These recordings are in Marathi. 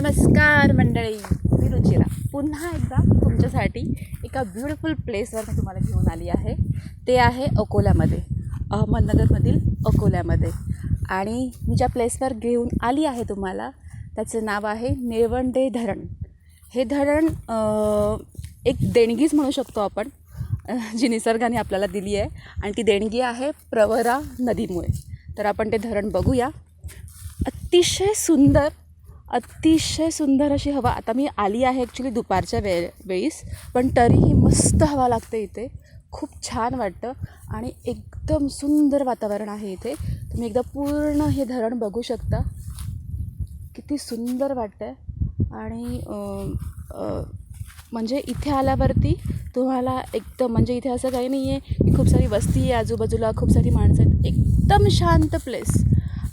नमस्कार मंडळी मी रुचिरा. पुन्हा एकदा तुमच्यासाठी एका ब्युटिफुल प्लेसवर मी तुम्हाला घेऊन आली आहे. ते आहे अकोल्यामध्ये अहमदनगरमधील अकोल्यामध्ये. आणि मी ज्या प्लेसवर घेऊन आली आहे तुम्हाला त्याचं नाव आहे निळवंडे धरण. हे धरण एक देणगीच म्हणू शकतो आपण जी निसर्गाने आपल्याला दिली आहे. आणि ती देणगी आहे प्रवरा नदीमुळे. तर आपण ते धरण बघूया. अतिशय सुंदर अतिशय सुंदर अशी हवा. आता मी आली आहे ॲक्च्युली दुपारच्या वे वेळीस पण तरीही मस्त हवा लागते इथे. खूप छान वाटतं आणि एकदम सुंदर वातावरण आहे इथे. तुम्ही एकदा पूर्ण हे धरण बघू शकता. किती सुंदर वाटतं आहे आणि म्हणजे इथे आल्यावरती तुम्हाला एकदम म्हणजे इथे असं काही नाही आहे की खूप सारी वस्ती आहे आजूबाजूला खूप सारी माणसं आहेत. एकदम शांत प्लेस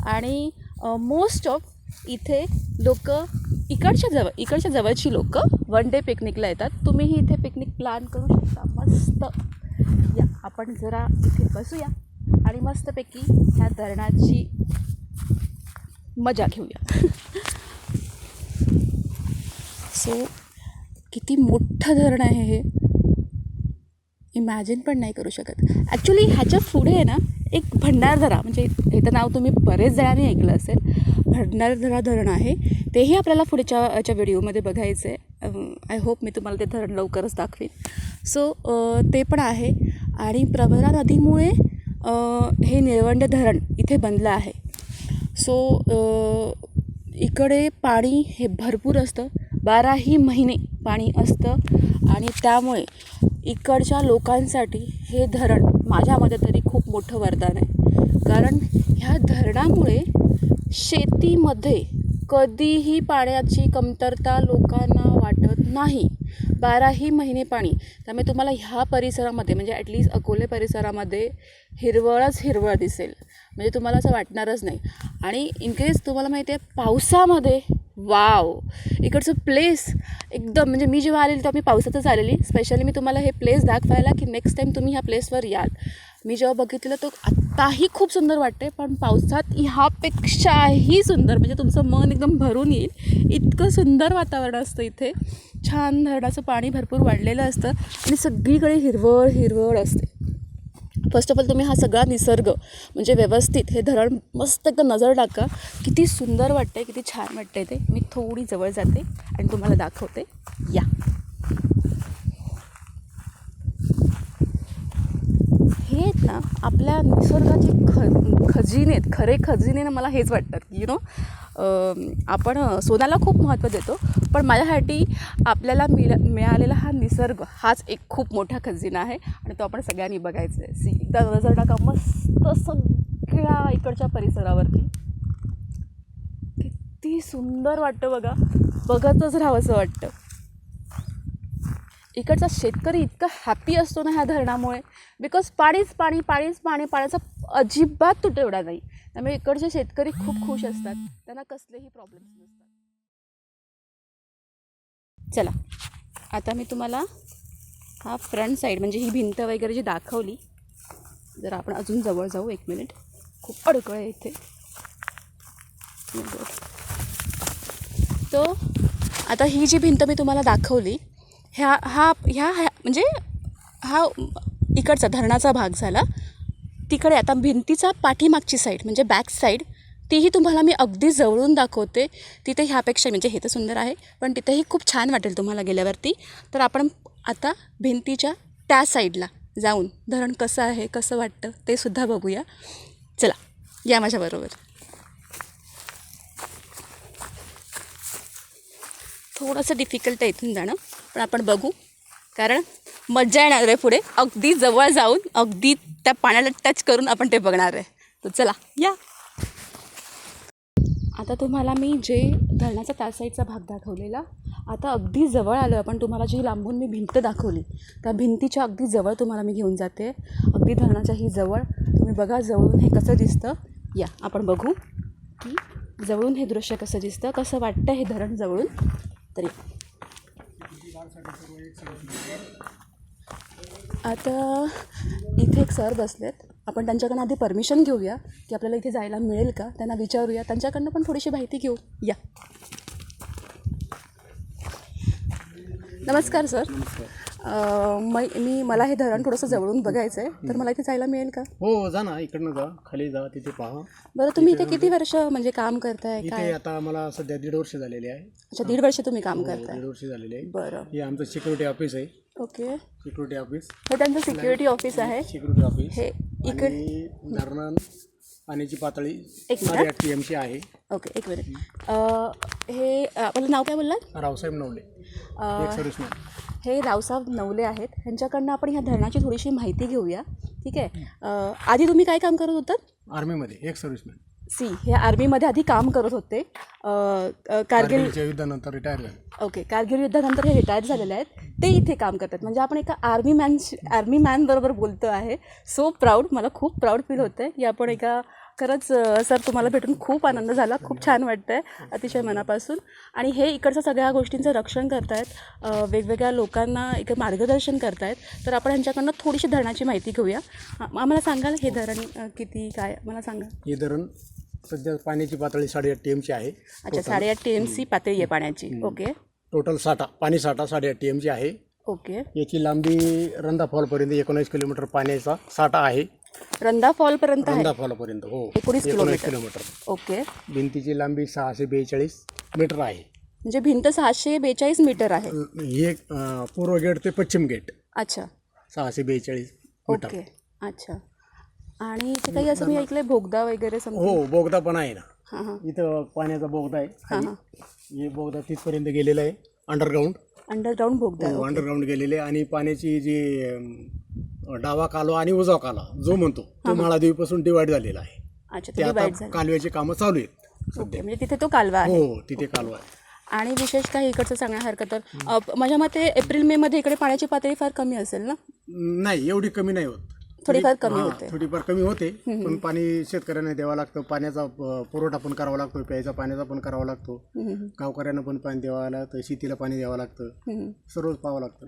आणि मोस्ट ऑफ इथे लोक इकडच्या जवळ इकडच्या जवळची लोक वन डे पिकनिकला येतात. तुम्हीही इथे पिकनिक प्लॅन करू शकता. मस्त. या आपण जरा इथे बसूया आणि मस्तपैकी ह्या धरणाची मजा घेऊया. सो किती मोठं धरण आहे हे. इमॅजिन पण नाही करू शकत. ॲक्च्युली ह्याच्या पुढे आहे ना एक भंडारधरा म्हणजे हे तर नाव तुम्ही बरेच जणांनी ऐकलं असेल. भंडारधरा धरण आहे. तेही आपल्याला पुढच्या याच्या व्हिडिओमध्ये बघायचं आहे आय होप मी तुम्हाला ते धरण लवकरच दाखवीन. सो ते पण आहे. आणि प्रभरा नदीमुळे हे निळवंडे धरण इथे बनलं आहे. सो इकडे पाणी हे भरपूर असतं. बाराही महिने पाणी असतं. आणि त्यामुळे इकडच्या लोकांसाठी हे धरण माझ्यामध्ये तरी खूप मोठं वरदान आहे. कारण ह्या धरणामुळे शेतीमध्ये कधीही पाण्याची कमतरता लोकांना वाटत नाही. बाराही महिने पाणी. त्यामुळे तुम्हाला ह्या परिसरामध्ये म्हणजे ॲटलीस्ट अकोले परिसरामध्ये हिरवळच हिरवळ दिसेल. म्हणजे तुम्हाला असं वाटणारच नाही. आणि इनकेस तुम्हाला माहिती आहे पावसामध्ये वाव. इकडचं प्लेस एकदम म्हणजे मी जेव्हा आलेली तेव्हा मी पावसातच आलेली. स्पेशली मी तुम्हाला हे प्लेस दाखवायला की नेक्स्ट टाईम तुम्ही ह्या प्लेसवर याल. मी जेव्हा बघितलं तो आत्ताही खूप सुंदर वाटते पण पावसात ह्यापेक्षाही सुंदर म्हणजे तुमचं मन एकदम भरून येईल. इतकं सुंदर वातावरण असतं इथे. छान धरणाचं पाणी भरपूर वाढलेलं असतं आणि सगळीकडे हिरवळ हिरवळ असते. फर्स्ट ऑफ ऑल तुम्ही हा सगळा निसर्ग म्हणजे व्यवस्थित हे धरण मस्त एकदम नजर टाका. किती सुंदर वाटतंय किती छान वाटतंय ते. मी थोडी जवळ जाते आणि तुम्हाला दाखवते. या. हे आहेत ना आपल्या निसर्गाचे ख खजिने आहेत. खरे खजिनेनं मला हेच वाटतात. की यु नो आपण सोन्याला खूप महत्त्व देतो पण माझ्यासाठी आपल्याला मिळ मिळालेला हा निसर्ग हाच एक खूप मोठा खजिना आहे आणि तो आपण सगळ्यांनी बघायचा आहे. सी एकदा नजर टाका मस्त सगळ्या इकडच्या परिसरावरती किती सुंदर वाटतं बघा. बघतच राहावंसं वाटतं. इकडचा शेतकरी इतका हॅपी असतो ना ह्या धरणामुळे. बिकॉज पाणीच पाणी पाणीच पाणी पाण्याचा अजिबात तुटवडा नाही. त्यामुळे इकडचे शेतकरी खूप खुश असतात. त्यांना कसलेही प्रॉब्लेम्स नसतात. चला आता मी तुम्हाला हा फ्रंट साईड म्हणजे ही भिंत वगैरे जी दाखवली जर आपण अजून जवळ जाऊ एक मिनिट खूप अडकळ आहे इथे. तो आता ही जी भिंत मी तुम्हाला दाखवली ह्या हा ह्या ह्या म्हणजे हा इकडचा धरणाचा भाग झाला. तिकडे आता भिंतीचा पाठीमागची साईड म्हणजे बॅक साईड तीही तुम्हाला मी अगदी जवळून दाखवते. तिथे ह्यापेक्षा म्हणजे हे तर सुंदर आहे पण तिथेही खूप छान वाटेल तुम्हाला गेल्यावरती. तर आपण आता भिंतीच्या त्या साईडला जाऊन धरण कसं आहे कसं वाटतं ते सुद्धा बघूया. चला या माझ्याबरोबर थोडंसं डिफिकल्ट आहे इथून जाणं. पण आपण बघू. कारण मज्जा येणार आहे पुढे. अगदी जवळ जाऊन अगदी त्या पाण्याला टच करून आपण ते बघणार आहे. तर चला या. आता तुम्हाला मी जे धरणाचा त्या साईडचा भाग दाखवलेला आता अगदी जवळ आलो आपण. तुम्हाला जी लांबून मी भिंत दाखवली त्या भिंतीच्या अगदी जवळ तुम्हाला मी घेऊन जाते. अगदी धरणाच्या ही जवळ. तुम्ही बघा जवळून हे कसं दिसतं. या आपण बघू की जवळून हे दृश्य कसं दिसतं कसं वाटतं हे धरण जवळून. तरी आता इथे एक सर बसलेत. आपण त्यांच्याकडनं आधी परमिशन घेऊया की आपल्याला इथे जायला मिळेल का? त्यांना विचारूया. त्यांच्याकडनं पण थोडीशी माहिती घेऊ. या. नमस्कार सर. मै- मी मला हे धरण थोडंसं जवळून बघायचं आहे तर मला इथे जायला मिळेल का? हो जा ना इकडनं जा. खाली जा तिथे पहा. बरं तुम्ही इथे किती वर्ष म्हणजे काम करताय इथे काय? आता मला सध्या दीड वर्ष झालेले आहे. अच्छा दीड वर्ष तुम्ही काम करताय दीड वर्ष झालेले आहे. बरं. हे आमचं सिक्युरिटी ऑफिस आहे. ओके. सिक्युरिटी ऑफिस हे त्यांचं सिक्युरिटी ऑफिस आहे. सिक्युरिटी ऑफिस हे इकडे आणि धरण पाण्याची पातळी एक मिनिट. साडेआठ टी एमची आहे. ओके एक मिनिट. अ, हे आपलं नाव काय बोललात? रावसाहेब नवले. अ, एक सर्व्हिसमॅन हे रावसाहेब नवले आहेत. ह्यांच्याकडनं आपण ह्या धरणाची थोडीशी माहिती घेऊया. ठीक आहे? आधी तुम्ही काय काम करत होतात? आर्मीमध्ये एक सर्व्हिसमॅन सी हे आर्मीमध्ये आधी काम करत होते. कारगिल युद्धानंतर रिटायर झाले. ओके कारगिल युद्धानंतर हे रिटायर झालेले आहेत. ते इथे काम करतात. म्हणजे आपण एका आर्मी मॅन आर्मी मॅनबरोबर बोलतो आहे. सो प्राऊड मला खूप प्राऊड फील होतं आहे की आपण एका खरंच सर तुम्हाला भेटून खूप आनंद झाला. खूप छान वाटतं आहे अतिशय मनापासून. आणि हे इकडच्या सगळ्या गोष्टींचं रक्षण करतायत. वेगवेगळ्या लोकांना एक मार्गदर्शन करतायत. तर आपण ह्यांच्याकडनं थोडीशी धरणाची माहिती घेऊया. आम्हाला सांगाल हे धरण किती काय? मला सांगा. हे धरण सध्या पाण्याची पातळी साडेआठ टी एमची आहे. अच्छा साडेआठ टी एम सी पातळी आहे पाण्याची. ओके. टोटल साठा पाणी साठा साडेआठ टी एमची आहे. ओके. याची लांबी रंधा फॉलपर्यंत एकोणीस किलोमीटर पाण्याचा साठा आहे. रंधा फॉलपर्यंत आहे? रंधा फॉलपर्यंत हो. एकोणीस किलोमीटर. किलोमीटर. ओके. भिंतीची लांबी सहाशे बेचाळीस मीटर आहे. म्हणजे भिंत सहाशे बेचाळीस मीटर आहे. हे अं, पूर्व गेट ते पश्चिम गेट. अच्छा. सहाशे बेचाळीस मीटर. ओके. अच्छा. आणि इथे काही असं मी ऐकलंय भोगदा वगैरे हो बोगदा पण आहे ना. हां हां. इथं पाण्याचा बोगदा आहे हां खाली. बोगदा तिथपर्यंत गेलेला आहे. अंडरग्राऊंड अंडरग्राऊंड भोगदा अंडरग्राऊंड गेलेले आणि पाण्याची जी अं, डावा कालवा आणि उजवा कालवा जो म्हणतो तो माळादेवीपासून डिवाइड झालेला आहे. अच्छा ते आता कालव्याची कामं चालू आहेत ओके म्हणजे तिथे तो कालवा आहे. हो तिथे कालवा आहे. आणि विशेष काही इकडचं सांगण्यासारखं तर माझ्या मते एप्रिल मे मध्ये इकडे पाण्याची पातळी फार कमी असेल ना? नाही एवढी कमी नाही होत. थोडीफार कमी होते. थोडीफार कमी होते पण पाणी शेतकऱ्यांना द्यावं लागतं पाण्याचा पुरवठा पण करावा लागतो प्यायचा पाण्याचा पण करावा लागतो. गावकऱ्यांना पण पाणी द्यावं लागतं शेतीला पाणी द्यावं लागतं. सर्वच पाहावं लागतं.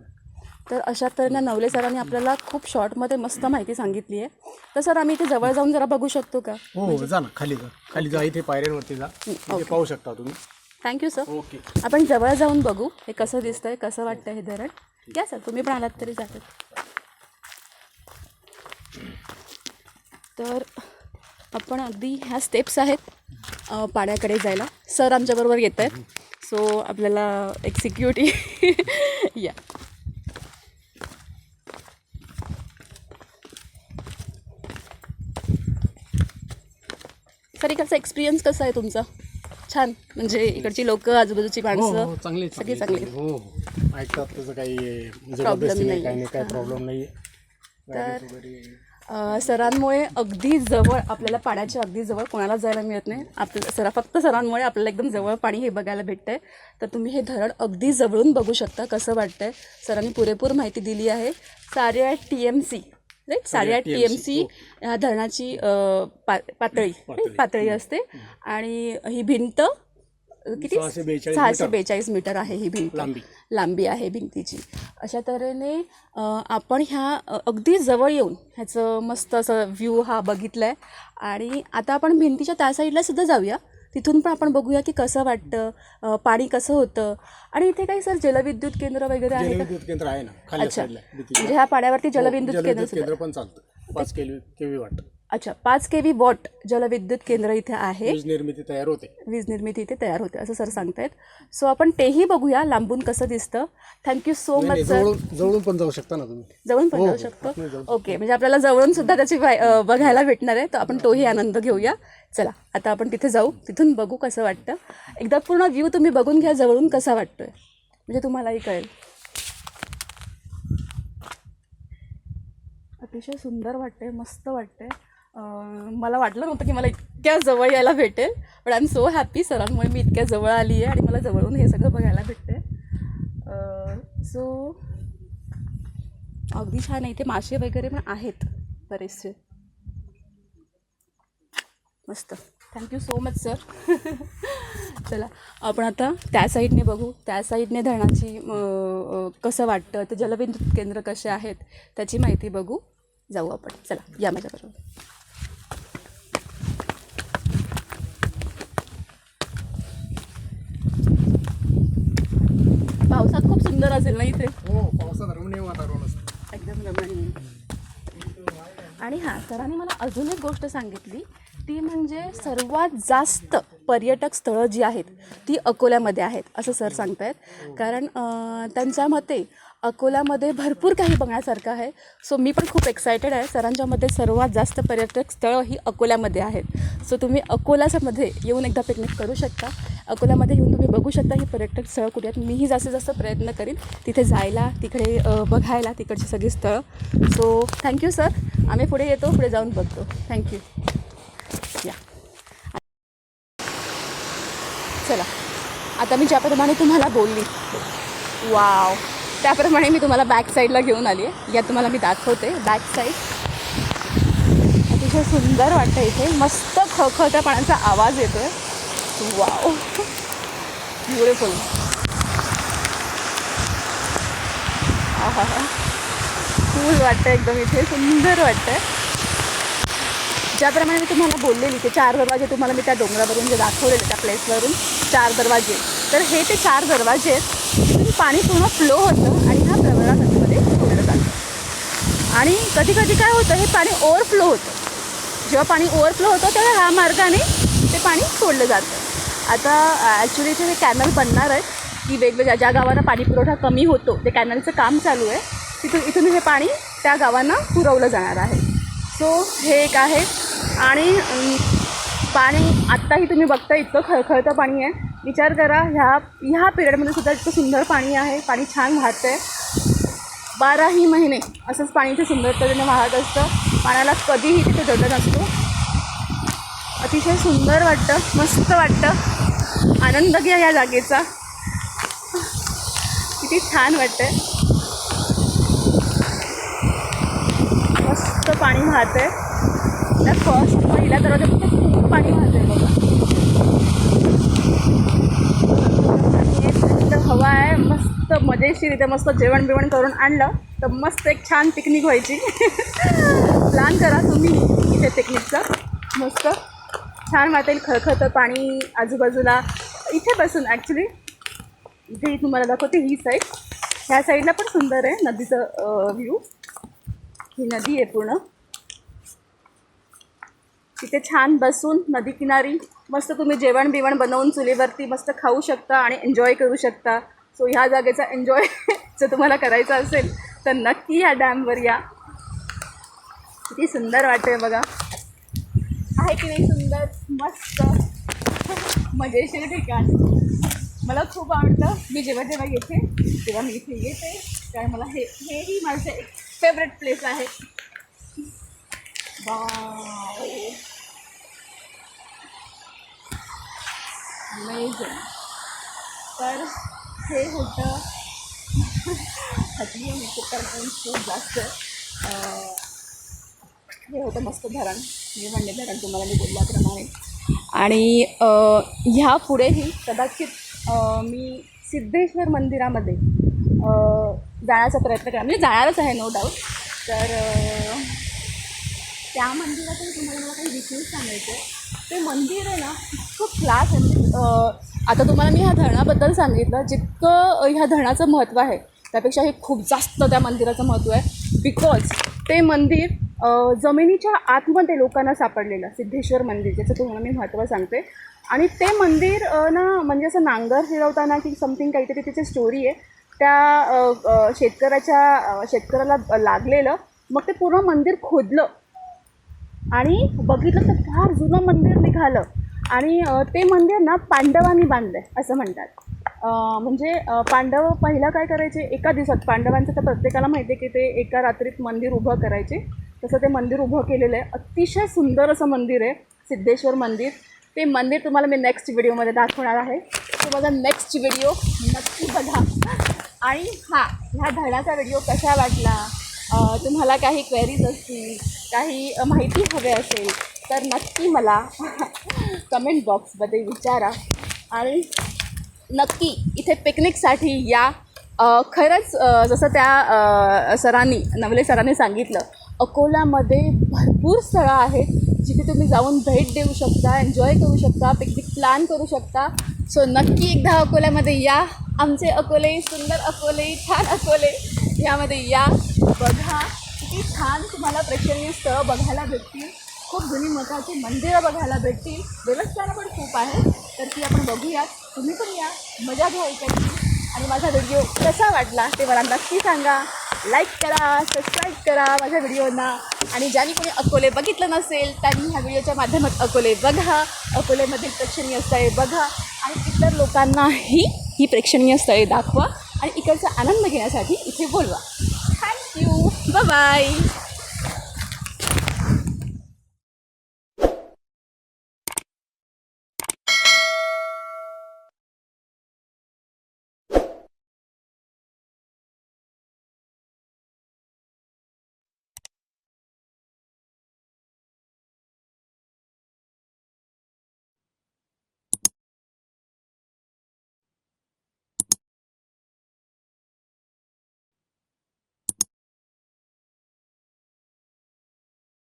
तर अशा तऱ्हेने नवले सरांनी आपल्याला खूप शॉर्टमध्ये मस्त माहिती सांगितली आहे तर सर आम्ही इथे जवळ जाऊन जरा बघू शकतो का? हो जा ना खाली जा. खाली जा इथे पायऱ्यांवरती जा. इथे पाहू शकता तुम्ही. Thank you sir okay. आपण जवळ जाऊन बघू हे कसं दिसतंय कसं वाटतंय हे धरण. या सर तुम्ही पण आलात तरी जातात तर आपण अगदी ह्या स्टेप्स आहेत अ, पाण्याकडे जायला. सर आमच्याबरोबर येत आहेत सो आपल्याला एक सिक्युरिटी या. सर इकडचा एक्सपिरियन्स कसा आहे तुमचा? छान. म्हणजे इकडची लोक आजूबाजूची हो माणसं हो चांगले सगळे चांगले. हो हो. ऐकतात त्याचं काही जबरदस्ती नाही. काही नाही काही प्रॉब्लेम नाही तर अ, सरांमुळे अगदी जवळ आपल्याला पाण्याच्या अगदी जवळ कोणाला जायला मिळत नाही. आपल्या सरा फक्त सरांमुळे आपल्याला एकदम जवळ पाणी हे बघायला भेटतंय. तर तुम्ही हे धरण अगदी जवळून बघू शकता कसं वाटतंय. सरांनी पुरेपूर माहिती दिली आहे. साडेआठ टी एम सी राईट साडेआठ टी एम सी ह्या धरणाची पा पातळी? पातळी. असते. आणि ही भिंत किती? सहाशे बेचाळीस मीटर. आहे ही भिंत. लांबी. आहे भिंतीची. अशा तऱ्हेने आपण ह्या अगदी जवळ येऊन ह्याचं मस्त असं व्ह्यू हा बघितला आहे आणि आता आपण भिंतीच्या त्या साईडला सुद्धा जाऊया. तिथून पण आपण बघूया की कसं वाटतं पाणी कसं होतं. आणि इथे काही सर जलविद्युत केंद्र वगैरे आहे का? जलविद्युत केंद्र आहे ना खाली अच्छा. साईडला. म्हणजे ह्या पाण्यावरती जलविद्युत केंद्र जलविद्युत सुद्धा केंद्र पण चालतं. पाच केवी केवी वाट. अच्छा पाच के व्ही वॉट जलविद्युत केंद्र इथे आहे. वीज निर्मिती तयार होते. वीज निर्मिती इथे तयार होते असं सर सांगतायत. सो आपण तेही बघूया लांबून कसं दिसतं. थँक्यू सो नाही, मच नाही, सर जवळून जवळून पण जाऊ शकता ना तुम्ही. जवळून पण हो, जाऊ हो, शकतो. जाऊ ओके म्हणजे आपल्याला जवळून सुद्धा त्याची अ, बघायला भेटणार आहे. तर आपण तोही आनंद घेऊया. चला आता आपण तिथे जाऊ. तिथून बघू कसं वाटतं. एकदा पूर्ण व्ह्यू तुम्ही बघून घ्या जवळून कसा वाटतोय. म्हणजे तुम्हालाही कळेल. अतिशय सुंदर वाटते मस्त वाटते अं, मला वाटलं नव्हतं की मला इतक्या जवळ यायला भेटेल पण आय एम सो हॅपी सरांमुळे मी इतक्या जवळ आली आहे आणि मला जवळून हे सगळं बघायला भेटते सो अगदी छान आहे इथे मासे वगैरे पण आहेत बरेचसे. मस्त. थँक्यू सो मच सर चला आपण आता त्या साईडने बघू. त्या साईडने धरणाची कसं वाटतं ते जलविद्युत केंद्र कसे आहेत त्याची माहिती बघू. जाऊ आपण. चला या माझ्याबरोबर. पावसात खूप सुंदर असेल ना इथे? हो पावसात रमणीय वातावरण असतं. एकदम रमणीय. आणि हां सरांनी मला अजून एक गोष्ट सांगितली. ती म्हणजे सर्वात जास्त पर्यटक स्थळं जी आहेत ती अकोल्यामध्ये आहेत असं सर सांगतायत. कारण त्यांच्या मते अकोल्यामध्ये भरपूर काही बघण्यासारखं आहे. सो मी पण खूप एक्सायटेड आहे. सरांच्या मते सर्वात जास्त पर्यटक स्थळं ही अकोल्यामध्ये आहेत. सो तुम्ही अकोल्यामध्ये येऊन एकदा पिकनिक करू शकता. अकोल्यामध्ये येऊन तुम्ही बघू शकता ही पर्यटक स्थळं कुठे आहेत. मीही जास्तीत जास्त प्रयत्न करीन. तिथे जायला तिकडे बघायला तिकडची सगळी स्थळं. सो थँक्यू सर आम्ही पुढे येतो पुढे जाऊन बघतो. थँक्यू या चला. आता मी ज्याप्रमाणे तुम्हाला बोलली. वाव त्याप्रमाणे मी तुम्हाला बॅक साईडला घेऊन आली आहे. यात तुम्हाला मी दाखवते बॅक साईड अतिशय सुंदर वाटतं इथे. मस्त खळखळत्या पाण्याचा आवाज येतो आहे वाव ब्युटिफुल आहा. हा कूल वाटतं एकदम इथे. सुंदर वाटतं ज्याप्रमाणे मी तुम्हाला बोललेली ते चार दरवाजे तुम्हाला मी त्या डोंगरावरून जे दाखवलेले त्या प्लेसवरून चार दरवाजे. तर हे ते चार दरवाजे आहेत. पाणी पूर्ण फ्लो होतं आणि ह्या प्रवरा नदीमध्ये सोडलं जातं. आणि कधी कधी काय होतं हे पाणी ओव्हरफ्लो होतं. जेव्हा पाणी ओव्हरफ्लो होतं तेव्हा ह्या मार्गाने ते पाणी सोडलं जातं. आता ॲक्च्युली इथे हे कॅनल बनणार आहे की वेगवेगळ्या ज्या गावांना पाणी पुरवठा कमी होतो ते कॅनलचं काम चालू आहे. तिथून इथून हे पाणी त्या गावांना पुरवलं जाणार आहे. सो हे एक आहे. आणि पाणी आत्ताही तुम्ही बघता इतकं खळखळतं पाणी आहे. विचार करा ह्या ह्या पिरियडमध्ये सुद्धा इतकं सुंदर पाणी आहे पाणी छान वाहतं आहे बाराही महिने असंच पाणी इथे सुंदरतेने वाहत असतं. पाण्याला कधीही तिथे जडत नसतो. अतिशय सुंदर वाटतं मस्त वाटतं. आनंद घ्या या जागेचा. किती छान वाटतंय. मस्त पाणी वाहतंय. त्या फर्स्ट पहिल्या तर खूप पाणी वाहतंय बघा आणि थंड हवा आहे मस्त मजेशीर मस्त जेवण बिवण करून आणलं. तर मस्त एक छान पिकनिक व्हायची. प्लॅन करा तुम्ही इथे पिकनिकचं मस्त. छान वाटेल खळखळतं पाणी आजूबाजूला. इथे बसून ॲक्च्युली इथे तुम्हाला दाखवते ही साईड ह्या साईडला पण सुंदर आहे नदीचं व्ह्यू ही नदी आहे पूर्ण. तिथे छान बसून नदी किनारी मस्त तुम्ही जेवण बिवण बनवून चुलीवरती मस्त खाऊ शकता आणि एन्जॉय करू शकता. सो ह्या जागेचा एन्जॉय जर तुम्हाला करायचा असेल तर नक्की या डॅमवर या. किती सुंदर वाटते बघा. आहे की नाही सुंदर? मस्त. मजेशीर ठिकाण. मला खूप आवडतं. मी जेव्हा जेव्हा येते तेव्हा मी इथे येते. कारण मला हे हेही माझं एक फेवरेट प्लेस आहे. वाव अमेझिंग तर हे होतं. हटली मी खूप खूप जास्त हे होतं मस्त धरण. मी म्हणले धरण तुम्हाला मी बोलल्याप्रमाणे. आणि ह्या पुढेही कदाचित मी सिद्धेश्वर मंदिरामध्ये जाण्याचा प्रयत्न करा म्हणजे जाणारच आहे नो डाऊट तर त्या मंदिरातही तुम्हाला मला काही विशेष सांगायचं आहे ते मंदिर आहे ना इतकं क्लास आहे. आता तुम्हाला मी ह्या धरणाबद्दल सांगितलं जितकं ह्या धरणाचं महत्त्व आहे त्यापेक्षा हे खूप जास्त त्या मंदिराचं महत्त्व आहे. बिकॉज ते मंदिर जमिनीच्या आतमध्ये लोकांना सापडलेलं सिद्धेश्वर मंदिर ज्याचं तुम्हाला मी महत्त्व सांगते. आणि ते मंदिर ना म्हणजे असं नांगर फिरवताना की समथिंग काहीतरी त्याची स्टोरी आहे त्या शेतकऱ्याच्या शेतकऱ्याला लागलेलं मग ते पूर्ण मंदिर खोदलं. आणि बघितलं तर फार जुनं मंदिर निघालं. आणि ते मंदिर ना पांडवांनी बांधलं आहे असं म्हणतात. म्हणजे पांडव पहिला काय करायचे एका दिवसात पांडवांचं तर प्रत्येकाला माहिती आहे की ते एका रात्रीत मंदिर उभं करायचे. तसं ते मंदिर उभं केलेलं आहे. अतिशय सुंदर असं मंदिर आहे सिद्धेश्वर मंदिर. ते मंदिर तुम्हाला मी नेक्स्ट व्हिडिओमध्ये दाखवणार आहे. तो माझा नेक्स्ट व्हिडिओ नक्की बघा. आणि हां ह्या धड्याचा व्हिडिओ कसा वाटला? तुम्हाला काही क्वेरीज असतील काही माहिती हवे असेल तर नक्की मला कमेंट बॉक्समध्ये विचारा. आणि नक्की इथे पिकनिकसाठी या खरंच जसं त्या सरांनी नवले सरांनी सांगितलं अकोल्यामध्ये भरपूर स्थळं आहेत जिथे तुम्ही जाऊन भेट देऊ शकता एन्जॉय करू शकता पिकनिक प्लॅन करू शकता. सो नक्की एकदा अकोल्यामध्ये या. आमचे अकोले सुंदर अकोले छान अकोले यामध्ये या. बघा किती छान तुम्हाला प्रेक्षणीय स्थळं बघायला भेटतील. खूप जुनी महत्त्वाची मंदिरं बघायला भेटतील. देवस्थानं पण खूप आहेत तर ती आपण बघूयात. तुम्ही पण या मजा घ्या इकडची. आणि माझा व्हिडिओ कसा वाटला ते मला नक्की सांगा. लाईक करा सबस्क्राईब करा माझ्या व्हिडिओना. आणि ज्यांनी कोणी अकोले बघितलं नसेल त्यांनी ह्या व्हिडिओच्या माध्यमात अकोले बघा. अकोलेमधील प्रेक्षणीय स्थळे बघा. आणि इतर लोकांनाही ही प्रेक्षणीय स्थळे दाखवा. आणि इकडचा आनंद घेण्यासाठी इथे बोलवा. Thank you bye